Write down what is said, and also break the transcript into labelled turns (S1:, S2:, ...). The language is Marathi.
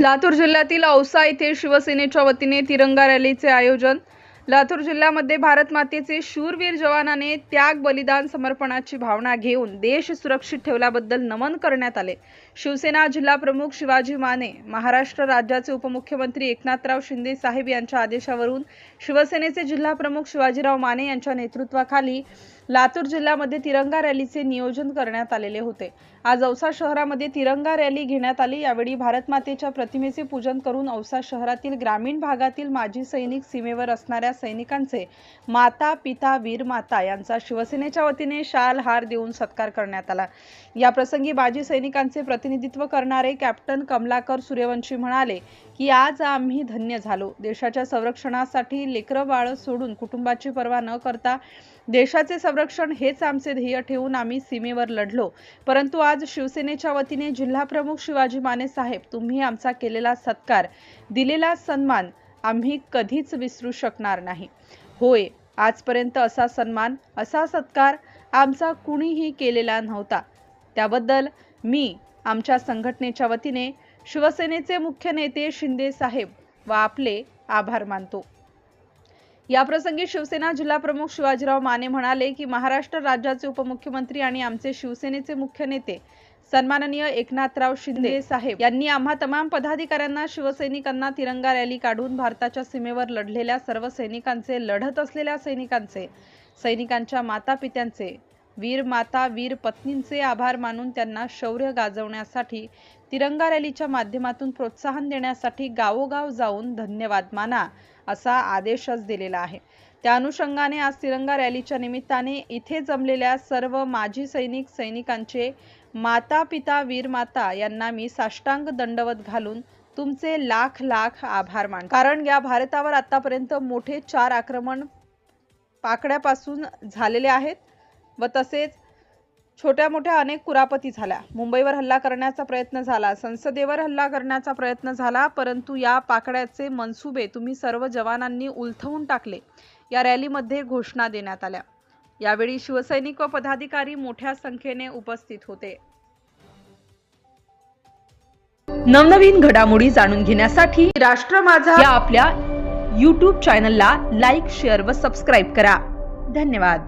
S1: लातूर जिल्ह्यातील औसा येथे शिवसेनेच्या वतीने तिरंगा रॅलीचे आयोजन लातूर जिल्ह्यामध्ये भारत मातेचे शूरवीर जवानाने त्याग बलिदान समर्पणाची भावना घेऊन देश सुरक्षित ठेवल्याबद्दल नमन करण्यात आले. शिवसेना जिल्हा प्रमुख शिवाजी माने महाराष्ट्र राज्याचे उपमुख्यमंत्री एकनाथराव शिंदे साहेब यांच्या आदेशावरून शिवसेनेचे जिल्हा प्रमुख शिवाजीराव माने यांच्या नेतृत्वाखाली लातूर जिल्ह्यामध्ये तिरंगा रॅलीचे नियोजन करण्यात आलेले होते. आज औसा शहरामध्ये तिरंगा रॅली घेण्यात आली. यावेळी भारत मातेच्या प्रतिमेचे पूजन करून औसा शहरातील ग्रामीण भागातील माजी सैनिक सीमेवर असणाऱ्या सैनिकांचे माता पिता वीर माता यांचा शिवसेनेच्या वतीने शाल हार देऊन सत्कार करण्यात आला. या प्रसंगी सैनिकांचे प्रतिनिधित्व करणारे कॅप्टन कमलाकर सूर्यवंशी म्हणाले की आज आम्ही धन्य झालो. देशाच्या संरक्षणासाठी लेकरं बाळ सोडून कुटुंबाची पर्वा न करता देशाचे संरक्षण हेच आमचे ध्येय ठेवून आम्ही सीमेवर लढलो. परंतु आज शिवसेनेच्या वतीने जिल्हा प्रमुख शिवाजी माने साहेब तुम्ही आमचा केलेला सत्कार दिलेला सन्मान आम्ही कधीच विसरू शकणार नाही. होय आजपर्यंत असा सन्मान असा सत्कार आमचा कुणीही केलेला नव्हता. त्याबद्दल मी आमच्या संघटनेच्या वतीने शिवसेनेचे मुख्य नेते शिंदे साहेब व आपले आभार मानतो. याप्रसंगी शिवसेना जिल्हा प्रमुख शिवाजीराव माने म्हणाले की महाराष्ट्र राज्याचे उपमुख्यमंत्री आणि आमचे शिवसेनेचे मुख्य नेते सन्माननीय एकनाथराव शिंदे साहेब यांनी आम्हा तमाम पदाधिकाऱ्यांना शिवसैनिकांना तिरंगा रॅली काढून भारताच्या सीमेवर लढलेल्या सर्व सैनिकांचे लढत असलेल्या सैनिकांचे सैनिकांच्या माता पित्यांचे वीर माता वीर पत्नींचे आभार मानून त्यांना शौर्य गाजवण्यासाठी तिरंगा रॅलीच्या माध्यमातून प्रोत्साहन देण्यासाठी गावोगाव जाऊन धन्यवाद माना. असा आदेशच दिलेला आहे. त्या अनुषंगाने आज तिरंगा रॅलीच्या निमित्ताने इथे जमलेल्या सर्व माजी सैनिक सैनिकांचे माता पिता वीर माता यांना मी साष्टांग दंडवत घालून तुमचे लाख लाख आभार मान कारण या भारतावर आतापर्यंत मोठे चार आक्रमण पाकड्यापासून झालेले आहेत व तसेच छोट्या मोठ्या अनेक कुरापती झाल्या. मुंबईवर हल्ला करण्याचा प्रयत्न झाला संसदेवर हल्ला करण्याचा प्रयत्न झाला परंतु या पाकड्याचे मनसुबे तुम्ही सर्व जवानांनी उलथवून टाकले. या रॅलीमध्ये घोषणा देण्यात आल्या. यावेळी शिवसैनिक व पदाधिकारी मोठ्या संख्येने उपस्थित होते. नवनवीन घडामोडी जाणून घेण्यासाठी राष्ट्र माझा या आपल्या यूट्यूब चॅनलला लाईक शेअर व सबस्क्राईब करा. धन्यवाद.